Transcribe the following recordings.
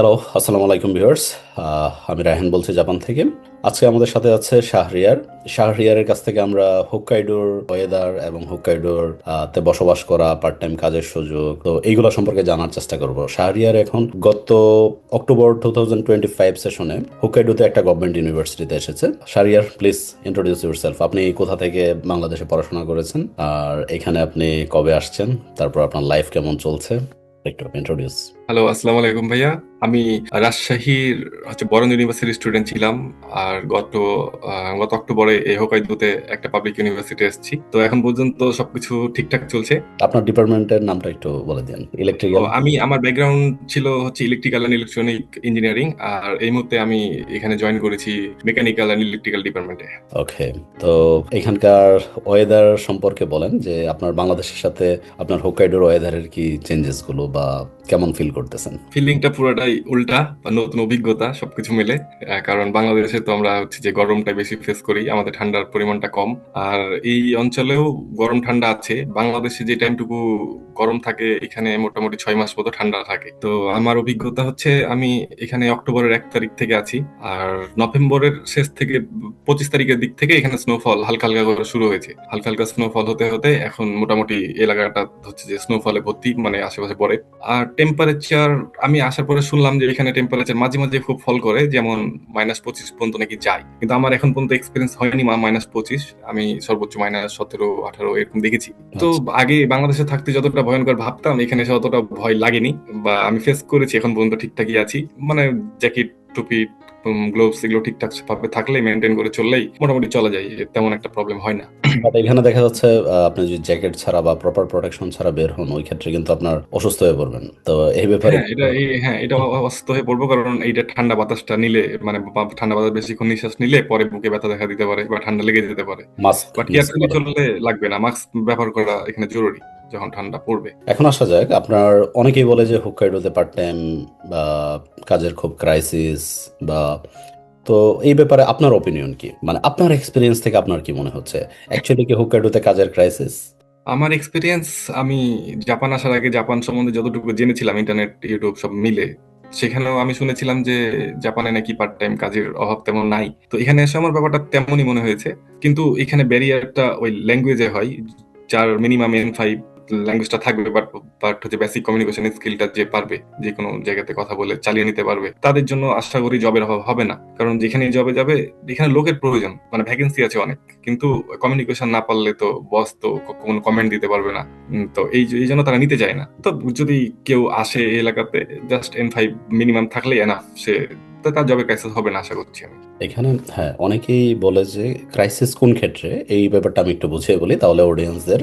Hello আসসালামু আলাইকুম viewers আমি রায়হান বলছি জাপান থেকে। আজকে আমাদের সাথে আছে শাহরিয়ার। শাহরিয়ারের কাছ থেকে আমরা হুক্কাইডোর ওয়েদার এবং হুক্কাইডোর তে বসবাস করা পার্ট টাইম কাজের সুযোগ, তো এইগুলো সম্পর্কে জানার চেষ্টা করব। শাহরিয়ার এখন গত October two thousand twenty five সেশনে হুক্কাইডোতে একটা গভর্নমেন্ট ইউনিভার্সিটিতে এসেছে। Shahriar please introduce yourself আপনি কোথা থেকে বাংলাদেশে পড়াশোনা করেছেন? আর এখানে আপনি কবে আসছেন? তারপর আপনার লাইফ কেমন চলছে? একটু ইন্ট্রোডিউস হ্যালো আসসালামু আলাইকুম ভাইয়া। আমি রাজশাহীর হচ্ছে বরন ইউনিভার্সিটির স্টুডেন্ট ছিলাম আর গত গত অক্টোবরে এই হোকাইদোতে একটা পাবলিক ইউনিভার্সিটি এসেছি। তো এখন পর্যন্ত সবকিছু ঠিকঠাক চলছে। আপনার ডিপার্টমেন্টের নামটা একটু বলে দিন ইলেকট্রিক্যাল আমি আমার ব্যাকগ্রাউন্ড ছিল হচ্ছে ইলেকট্রিক্যাল অ্যান্ড ইলেকট্রনিক ইঞ্জিনিয়ারিং আর এই মুহূর্তে আমি এখানে জয়েন করেছি মেকানিক্যাল অ্যান্ড ইলেকট্রিক্যাল ডিপার্টমেন্টে ওকে তো এখানকার ওয়েদার সম্পর্কে বলেন যে আপনার বাংলাদেশের সাথে আপনার হোকাইডোর ওয়েদারের কি চেঞ্জেসগুলো বা কেমন ফিল করতেছেন। ফিলিংটা পুরোটাই উল্টা নতুন অভিজ্ঞতা, সবকিছু মিলে। কারণ বাংলাদেশে তো আমরা হচ্ছে যে গরমটা বেশি ফেস করি, আমাদের ঠান্ডার পরিমাণটা কম। আর এই অঞ্চলেও গরম ঠান্ডা আছে। বাংলাদেশে যে টাইমটুকু গরম থাকে, এখানে মোটামুটি ছয় মাস মতো ঠান্ডা থাকে। তো আমার অভিজ্ঞতা হচ্ছে, আমি এখানে অক্টোবরের এক তারিখ থেকে আছি। আর নভেম্বরের শেষ থেকে পঁচিশ তারিখের দিক থেকে এখানে স্নোফল হালকা হালকা করে শুরু হয়েছে। হালকা হালকা স্নোফল হতে হতে এখন মোটামুটি এলাকাটা হচ্ছে যে স্নোফলে ভর্তি মানে আশেপাশে পড়ে। আর টেম্পারেচার আমি আসার পরে শুনলাম যে এখানে টেম্পারেচার মাঝে মাঝে খুব ফল করে যেমন মাইনাস পঁচিশ পর্যন্ত নাকি যায়। কিন্তু আমার এখন পর্যন্ত এক্সপিরিয়েন্স হয়নি মা মাইনাস পঁচিশ আমি সর্বোচ্চ মাইনাস সতেরো আঠারো এরকম দেখেছি। তো আগে বাংলাদেশে থাকতে যতটা ভয়ঙ্কর ভাবতাম এখানে এসে অতটা ভয় লাগেনি। বা আমি ফেস করেছি এখন পর্যন্ত ঠিকঠাকই আছি। মানে জ্যাকেট টুপি গ্লোভস এগুলো ঠিকঠাক ভাবে থাকলে মেনটেন করে চললেই মোটামুটি চলা যায় তেমন একটা প্রবলেম হয় না। বাট এখানে দেখা যাচ্ছে আপনি যদি জ্যাকেট ছাড়া বা প্রপার প্রোটেকশন ছাড়া বের হন ওই ক্ষেত্রে কিন্তু আপনার অসুস্থ হয়ে পড়বেন। তো এই ব্যাপারে হ্যাঁ এটা হ্যাঁ এটা অসুস্থ হয়ে পড়ব কারণ এইটা ঠান্ডা বাতাসটা নিলে মানে ঠান্ডা বাতাস বেশিক্ষণ নিঃশ্বাস নিলে পরে বুকে ব্যথা দেখা দিতে পারে বা ঠান্ডা লেগে যেতে পারে। মাস্ক বাট কেয়ারফুলি চললে লাগবে না। মাস্ক ব্যবহার করা এখানে জরুরি যখন ঠান্ডা পড়বে। এখন আসা যাক আপনার অনেকেই বলে যে হুক্কাইডোতে পার্ট টাইম বা কাজের খুব ক্রাইসিস বা তো এই ব্যাপারে আপনার অপিনিয়ন কি? মানে আপনার এক্সপিরিয়েন্স থেকে আপনার কি মনে হচ্ছে? অ্যাকচুয়ালি কি হুক্কাইডোতে কাজের ক্রাইসিস আমার এক্সপিরিয়েন্স আমি জাপান আসার আগে জাপান সম্বন্ধে যতটুকু জেনেছিলাম ইন্টারনেট ইউটিউব সব মিলে, সেখানেও আমি শুনেছিলাম যে জাপানে নাকি পার্ট টাইম কাজের অভাব তেমন নাই। তো এখানে এসে আমার ব্যাপারটা তেমনই মনে হয়েছে। কিন্তু এখানে ব্যারিয়ারটা ওই ল্যাঙ্গুয়েজে হয়, যার মিনিমাম এন ফাইভ ল্যাঙ্গুয়েজটা থাকবে বাট বাট হচ্ছে বেসিক কমিউনিকেশন স্কিলটা যে পারবে, যে কোনো জায়গাতে কথা বলে চালিয়ে নিতে পারবে, তাদের জন্য আশা করি জবের অভাব হবে না। কারণ যেখানে জবে যাবে, এখানে লোকের প্রয়োজন মানে ভ্যাকেন্সি আছে অনেক। কিন্তু কমিউনিকেশন না পারলে তো বস তো কোনো কমেন্ট দিতে পারবে না। তো এই এই জন্য তারা নিতে চায় না। তো যদি কেউ আসে এলাকাতে জাস্ট এন ফাইভ মিনিমাম থাকলেই এনাফ সে তো তার জবে ক্রাইসিস হবে না আশা করছি আমি। এখানে হ্যাঁ অনেকেই বলে যে ক্রাইসিস কোন ক্ষেত্রে? এই ব্যাপারটা আমি একটু বুঝিয়ে বলি তাহলে অডিয়েন্সদের।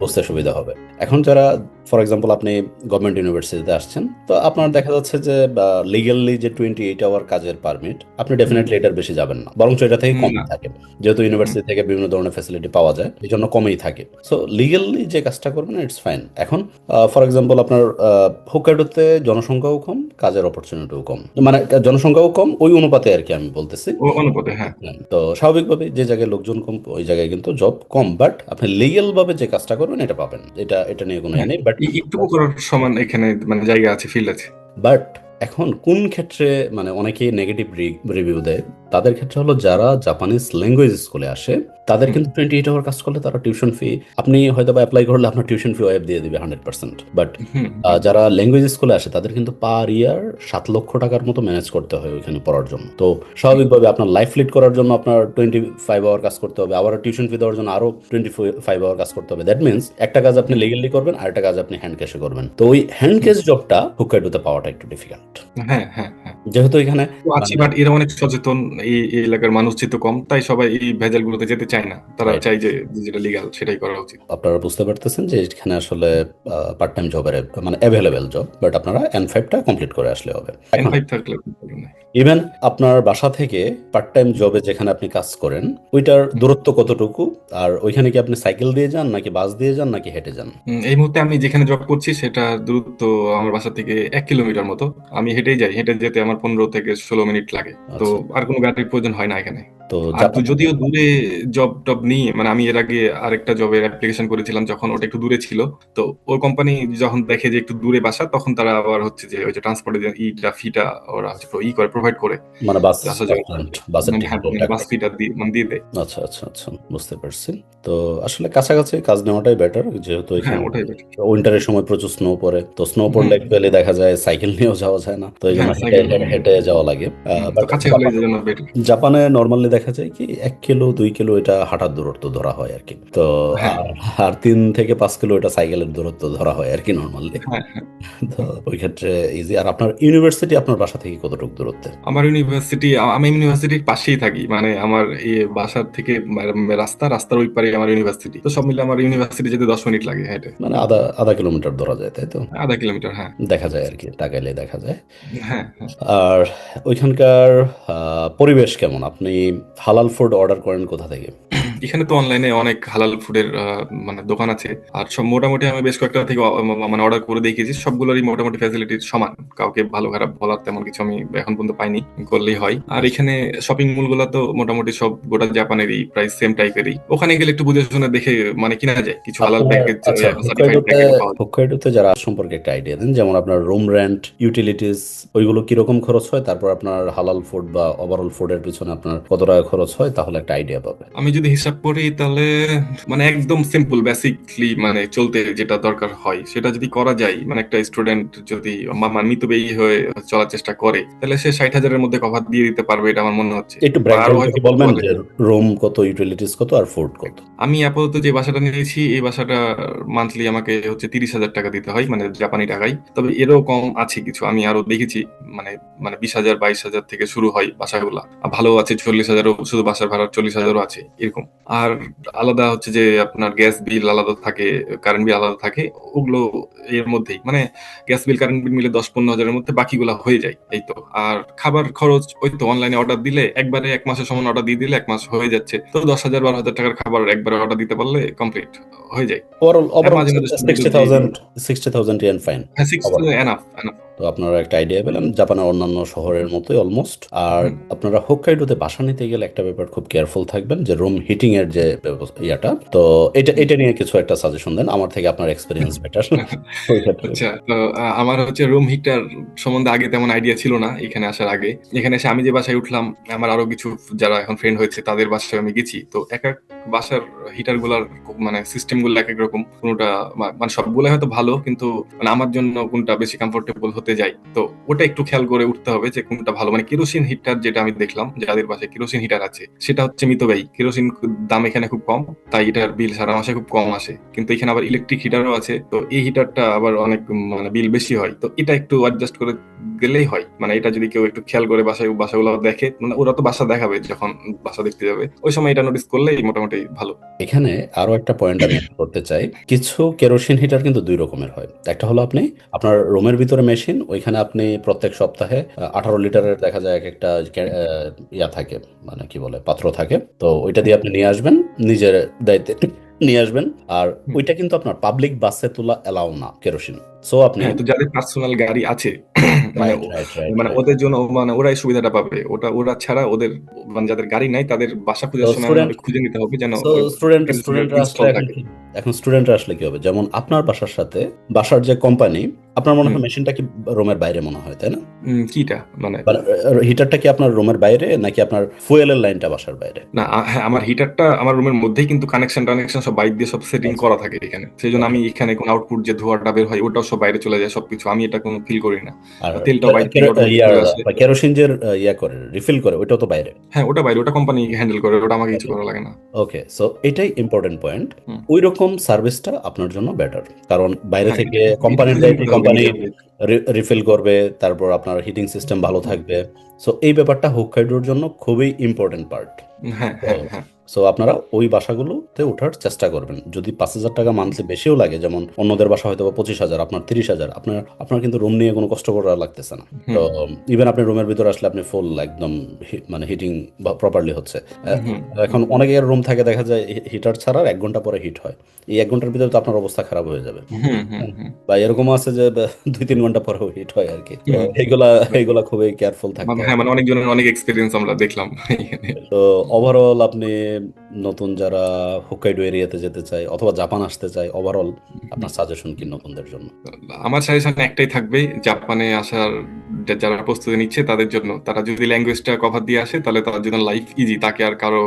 বুঝতে সুবিধা হবে। এখন যারা ফর এক্সাম্পল আপনি গভর্নমেন্ট ইউনিভার্সিটিতে আসছেন তো আপনার দেখা যাচ্ছে যে লিগালি যে টোয়েন্টি এইট আওয়ার কাজের পারমিট আপনি ডেফিনেটলি এটার বেশি যাবেন না। বরঞ্চ এটা থেকে কম না। থাকে। যেহেতু ইউনিভার্সিটি থেকে বিভিন্ন ধরনের ফ্যাসিলিটি পাওয়া যায় এই জন্য কমেই থাকে। সো লিগালি যে কাজটা করবেন ইটস ফাইন এখন ফর এক্সাম্পল আপনার হুকাডোতে জনসংখ্যাও কম কাজের অপরচুনিটিও কম। মানে জনসংখ্যাও কম ওই অনুপাতে আর কি আমি বলতেছি। অনুপাতে হ্যাঁ। হ্যাঁ, তো স্বাভাবিকভাবে যে জায়গায় লোকজন কম ওই জায়গায় কিন্তু জব কম বাট আপনি লিগেল ভাবে যে কাজটা করবেন এটা পাবেন। এটা এটা নিয়ে কোনো ইয়ে নেই বাট একটুকু করার সমান এখানে মানে জায়গা আছে ফিল্ড আছে। বাট এখন কোন ক্ষেত্রে মানে অনেকেই নেগেটিভ রিভিউ দেয়? তাদের ক্ষেত্রে হলো যারা জাপানিজ ল্যাঙ্গুয়েজ স্কুলে আসে তাদের কিন্তু টোয়েন্টি এইট আওয়ার কাজ করলে তারা টিউশন ফি আপনি হয়তো বা অ্যাপ্লাই করলে আপনার টিউশন ফি ওয়েব দিয়ে দিবে হান্ড্রেড পার্সেন্ট বাট যারা ল্যাঙ্গুয়েজ স্কুলে আসে তাদের কিন্তু পার ইয়ার সাত লক্ষ টাকার মতো ম্যানেজ করতে হয় ওইখানে পড়ার জন্য। তো স্বাভাবিকভাবে আপনার লাইফ লিড করার জন্য আপনার টোয়েন্টি ফাইভ আওয়ার কাজ করতে হবে আবার টিউশন ফি দেওয়ার জন্য আরও টোয়েন্টি ফাইভ আওয়ার কাজ করতে হবে। দ্যাট মিনস একটা কাজ আপনি লিগেলি করবেন আর একটা কাজ আপনি হ্যান্ড ক্যাশে করবেন। তো ওই হ্যান্ড ক্যাশ জবটা হুকাইডোতে পাওয়াটা একটু ডিফিকাল্ট হ্যাঁ হ্যাঁ হ্যাঁ। যেহেতু এখানে বাট এরা অনেক সচেতন এই এলাকার মানুষ যেহেতু কম তাই সবাই এই ভেজাল গুলোতে যেতে চায় না। তারা চাই যে যেটা লিগাল সেটাই করা উচিত। আপনারা বুঝতে পারতেছেন যে এখানে আসলে পার্ট টাইম জবের মানে অ্যাভেলেবেল জব বাট আপনারা এন ফাইভটা কমপ্লিট করে আসলে হবে। এন ফাইভ থাকলে। ইভেন আপনার বাসা থেকে পার্ট টাইম জবে যেখানে আপনি কাজ করেন ওইটার দূরত্ব কতটুকু? আর ওইখানে কি আপনি সাইকেল দিয়ে যান নাকি বাস দিয়ে যান নাকি হেঁটে যান? এই মুহূর্তে আমি যেখানে জব করছি সেটা দূরত্ব আমার বাসা থেকে এক কিলোমিটার মতো। আমি হেঁটেই যাই হেঁটে যেতে আমার পনেরো থেকে ষোলো মিনিট লাগে। তো আচ্ছা। আর কোনো গাড়ির প্রয়োজন হয় না এখানে। তো যদিও দূরে জব টব নিয়ে মানে আমি এর আগে আরেকটা জবের অ্যাপ্লিকেশন করেছিলাম যখন ওটা একটু দূরে ছিল তো ওই কোম্পানি যখন দেখে যে একটু দূরে বাসা তখন তারা আবার হচ্ছে যে ওই যে ট্রান্সপোর্টের ইটা ফিটা ওরা হচ্ছে ই করে প্রোভাইড করে। মানে বাস হ্যাঁ বাস ফিটা দিয়ে মানে দিয়ে দেয়। আচ্ছা আচ্ছা আচ্ছা বুঝতে পারছি। তো আসলে কাছাকাছি কাজ নেওয়াটাই বেটার যেহেতু হ্যাঁ উইন্টারের সময় প্রচুর স্নো পড়ে তো স্নো পড়লে। অ্যাকচুয়ালি দেখা যায় সাইকেল নিয়েও যাওয়া যায় না তো এই জন্য হ্যাঁ, হেঁটে cycle হেঁটে- যাওয়া লাগে। জন্য জাপানে নর্মালি দেখা যায় কি এক কিলো দুই কিলো এটা হাঁটার দূরত্ব ধরা হয় আর কি। তো হ্যাঁ। আর- তিন থেকে পাঁচ কিলো এটা সাইকেলের দূরত্ব ধরা হয় আর কি নর্মালি হ্যাঁ হ্যাঁ। তো ওই ক্ষেত্রে ইজি আর আপনার ইউনিভার্সিটি আপনার বাসা থেকে কতটুকু দূরত্বে আমার ইউনিভার্সিটি আমি ইউনিভার্সিটির পাশেই থাকি। মানে আমার এই বাসার থেকে রাস্তা রাস্তার ওই পারে আমার ইউনিভার্সিটি তো সব মিলে আমার ইউনিভার্সিটি যেতে দশ মিনিট লাগে হেঁটে। মানে আধা আধা কিলোমিটার ধরা যায় তাই তো? আধা কিলোমিটার হ্যাঁ। দেখা যায় আর কি টাকাইলে দেখা যায়। হ্যাঁ আর ওইখানকার পরিবেশ কেমন? আপনি হালাল ফুড অর্ডার করেন কোথা থেকে? এখানে তো অনলাইনে অনেক হালাল ফুডের মানে দোকান আছে। আর সব মোটামুটি আমি বেশ কয়েকটা থেকে মানে অর্ডার করে দেখেছি সবগুলোরই মোটামুটি ফ্যাসিলিটি সমান। কাউকে ভালো খারাপ বলার তেমন কিছু আমি এখন পর্যন্ত পাইনি করলেই হয়। আর এখানে শপিং মলগুলো তো মোটামুটি সব গোটা জাপানেরই প্রায় সেম টাইপেরই ওখানে গেলে একটু বুঝে শুনে দেখে মানে কিনা যায়। কিছু হালাল প্যাকেজ আচ্ছা হোক্কাইডোতে প্যাকেজ হোক্কাইডোতে যারা সম্পর্কে একটা আইডিয়া দেন যেমন আপনার রুম রেন্ট ইউটিলিটিস ওইগুলো কীরকম খরচ হয়? তারপর আপনার হালাল ফুড বা ওভারঅল ফুডের পিছনে আপনার কত টাকা খরচ হয়? তাহলে একটা আইডিয়া পাবে আমি যদি হিসাব করি তাহলে মানে একদম সিম্পল বেসিকলি মানে চলতে যেটা দরকার হয় সেটা যদি করা যায় মানে একটা স্টুডেন্ট যদি মা- মানে মিতব্যয়ী হয়ে চলার চেষ্টা করে তাহলে সে ষাট হাজারের মধ্যে কভার দিয়ে দিতে পারবে এটা আমার মনে হচ্ছে। একটু বলবেন বলে। যে রুম কত ইউটিলিটিস কত আর ফুড কত? আমি আপাতত যে বাসাটা নিয়েছি এই বাসাটা মান্থলি আমাকে হচ্ছে তিরিশ হাজার টাকা দিতে হয় মানে জাপানি টাকায় তবে এরও কম আছে কিছু আমি আরও দেখেছি মানে মানে বিশ হাজার বাইশ হাজার থেকে শুরু হয় বাসাগুলা। ভালো আছে চল্লিশ হাজারও শুধু বাসার ভাড়া চল্লিশ হাজারও আছে এরকম। আর আলাদা হচ্ছে যে আপনার গ্যাস বিল আলাদা থাকে কারেন্ট বিল আলাদা থাকে ওগুলো এর মধ্যেই। মানে গ্যাস বিল কারেন্ট বিল মিলে দশ পনেরো হাজারের মধ্যে বাকিগুলা হয়ে যায় এই তো। আর খাবার খরচ ওই তো অনলাইনে অর্ডার দিলে একবারে এক মাসের সমান অর্ডার দিয়ে দিলে এক মাস হয়ে যাচ্ছে। তো দশ হাজার বারো হাজার টাকার খাবার একবারে অর্ডার দিতে পারলে কমপ্লিট হয়ে যায়। ওভারঅল ওভারঅল ফাইন হ্যাঁ এনাফ এনাফ তো আপনারা একটা আইডিয়া পেলেন জাপানের অন্যান্য শহরের মতোই অলমোস্ট আর। আপনারা হোক্কাইডোতে বাসা নিতে গেলে একটা ব্যাপার খুব কেয়ারফুল থাকবেন যে রুম হিটিং এর যে ব্যবস্থা- ইয়াটা। তো এটা এটা নিয়ে কিছু একটা সাজেশন দেন আমার থেকে আপনার এক্সপিরিয়েন্স বেটার আচ্ছা তো আমার হচ্ছে রুম হিটার সম্বন্ধে আগে তেমন আইডিয়া ছিল না এখানে আসার আগে। এখানে এসে আমি যে বাসায় উঠলাম আমার আরও কিছু যারা এখন ফ্রেন্ড হয়েছে তাদের বাসায় আমি গেছি। তো এক এক বাসার হিটারগুলার মানে সিস্টেমগুলো এক রকম, কোনটা মানে সবগুলো হয়তো ভালো, কিন্তু মানে আমার জন্য কোনটা বেশি কমফোর্টেবল হতে যায়। তো ওটা একটু খেয়াল করে উঠতে হবে যে কোনটা ভালো। মানে কেরোসিন হিটার যেটা আমি দেখলাম, যাদের বাসায় কেরোসিন হিটার আছে, সেটা হচ্ছে মিতব্যয়ী। কেরোসিন দাম এখানে খুব কম, তাই এটার বিল সারা মাসে খুব কম আসে। কিন্তু এখানে আবার ইলেকট্রিক হিটারও আছে, তো এই হিটারটা আবার অনেক মানে বিল বেশি হয়। তো এটা একটু অ্যাডজাস্ট করে গেলেই হয়। মানে এটা যদি কেউ একটু খেয়াল করে বাসায় বাসাগুলো দেখে মানে ওরা তো বাসা দেখাবে যখন বাসা দেখতে যাবে। ওই সময় এটা নোটিস করলেই মোটামুটি ভালো। এখানে আরও একটা পয়েন্ট আমি করতে চাই। কিছু কেরোসিন হিটার কিন্তু দুই রকমের হয়। একটা হলো আপনি আপনার রুমের ভিতরে মেশিন ওইখানে আপনি প্রত্যেক সপ্তাহে আঠারো লিটারের দেখা যায় এক একটা ইয়া থাকে মানে কি বলে পাত্র থাকে। তো ওইটা দিয়ে আপনি নিয়ে আসবেন নিজের দায়িত্বে নিয়ে আসবেন। আর ওইটা কিন্তু আপনার পাবলিক বাসে তোলা এলাও না কেরোসিন সো আপনি হ্যাঁ যাদের পার্সোনাল গাড়ি আছে মানে মানে ওদের জন্য মানে ওরাই সুবিধাটা পাবে। ওটা ওরা ছাড়া ওদের মানে যাদের গাড়ি নাই তাদের বাসা খোঁজার সময় খুঁজে নিতে হবে যেন স্টুডেন্ট স্টুডেন্টরা আসলে। এখন স্টুডেন্টরা আসলে কি হবে? যেমন আপনার বাসার সাথে বাসার যে কোম্পানি আপনার মনে হয় মেশিনটা কি রুমের বাইরে মনে হয় তাই না? কিটা? মানে হিটারটা কি আপনার রুমের বাইরে নাকি আপনার ফুয়েলের লাইনটা বাসার বাইরে? না হ্যাঁ আমার হিটারটা আমার রুমের মধ্যেই কিন্তু কানেকশন টানেকশন সব বাইরে দিয়ে সব সেটিং আচ্ছা। করা থাকে এখানে। সেই জন্য আমি এখানে কোন আউটপুট যে ধোঁয়াটা বের হয় ওটাও সব বাইরে চলে যায় সবকিছু। আমি এটা কোনো ফিল করি না। তেলটাও আসে। কেরোসিন যে ইয়া করে রিফিল করে ওটাও তো বাইরে। হ্যাঁ ওটা বাইরে ওটা কোম্পানি হ্যান্ডেল করে ওটা আমাকে কিছু করা লাগে না। ওকে সো এটাই ইম্পর্টেন্ট পয়েন্ট। ওই রকম সার্ভিসটা আপনার জন্য বেটার কারণ বাইরে হ্যাঁ, থেকে কোম্পানির এটা রিফিল করবে তারপর আপনার হিটিং সিস্টেম ভালো থাকবে। সো এই ব্যাপারটা হোক্কাইডোর জন্য খুবই ইম্পর্টেন্ট পার্ট সো আপনারা ওই বাসাগুলোতে ওঠার চেষ্টা করবেন। যদি পাঁচ হাজার টাকা মান্থলি বেশিও লাগে যেমন অন্যদের বাসা হয়তো পঁচিশ হাজার আপনার তিরিশ হাজার আপনার আপনার কিন্তু রুম নিয়ে কোনো কষ্ট করা লাগতেছে না। তো ইভেন আপনি রুমের ভিতরে আসলে আপনি ফুল একদম মানে হিটিং প্রপারলি হচ্ছে। এখন অনেকের রুম থাকে দেখা যায় হিটার ছাড়া এক ঘণ্টা পরে হিট হয়। এই এক ঘণ্টার ভিতরে তো আপনার অবস্থা খারাপ হয়ে যাবে। বা এরকম আছে যে দুই তিন ঘণ্টা পরেও হিট হয় আর কি। এগুলা এগুলা খুবই কেয়ারফুল থাকতে মানে হ্যাঁ। মানে অনেকজনের অনেক এক্সপিরিয়েন্স আমরা দেখলাম তো ওভারঅল আপনি নতুন যারা হোক্কাইডো এরিয়াতে যেতে চায় অথবা জাপান আসতে চায় ওভারঅল আপনার সাজেশন কি নতুনদের জন্য? আমার সাজেশন একটাই থাকবে জাপানে আসার যারা প্রস্তুতি নিচ্ছে তাদের জন্য। তারা যদি ল্যাঙ্গুয়েজটা কভার দিয়ে আসে তাহলে তার জন্য লাইফ ইজি তাকে আর কারও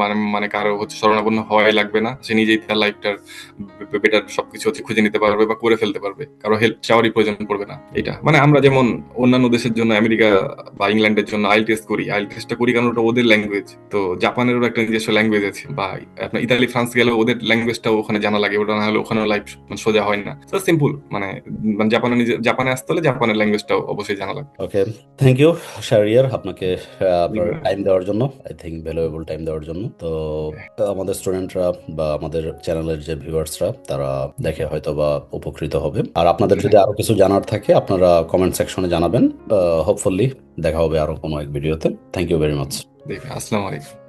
মানে মানে কারও হচ্ছে শরণাপন্ন হওয়াই লাগবে না। সে নিজেই তার লাইফটার বেটার সবকিছু হচ্ছে খুঁজে নিতে পারবে বা করে ফেলতে পারবে। কারও হেল্প চাওয়ারই প্রয়োজন পড়বে না। এটা। মানে আমরা যেমন অন্যান্য দেশের জন্য আমেরিকা বা ইংল্যান্ডের জন্য আইল টেস্ট করি। আইল টেস্টটা করি কারণ ওটা ওদের ল্যাঙ্গুয়েজ তো জাপানেরও একটা নিজস্ব ল্যাঙ্গুয়েজ আছে বা আপনার ইতালি ফ্রান্স গেলে ওদের ল্যাঙ্গুয়েজটাও ওখানে জানা লাগে। ওটা না হলে ওখানে লাইফ সোজা হয় না। তো সিম্পল মানে মানে জাপানে নিজে জাপানে আসতে হলে জাপানের ল্যাঙ্গুয়েজটাও অবশ্যই জানা লাগবে। ওকে থ্যাংক ইউ শাহরিয়ার আপনাকে আহ, আপনার টাইম দেওয়ার জন্য। আই থিঙ্ক ভ্যালুয়েবল টাইম দেওয়ার জন্য। তো আমাদের স্টুডেন্টরা বা আমাদের চ্যানেলের যে ভিউয়ার্সরা তারা দেখে হয়তো বা উপকৃত হবে। আর আপনাদের যদি আরও কিছু জানার থাকে, আপনারা কমেন্ট সেকশনে জানাবেন। হোপফুলি দেখা হবে আরও কোনো এক ভিডিওতে থ্যাংক ইউ ভেরি মাচ আসসালামু আলাইকুম।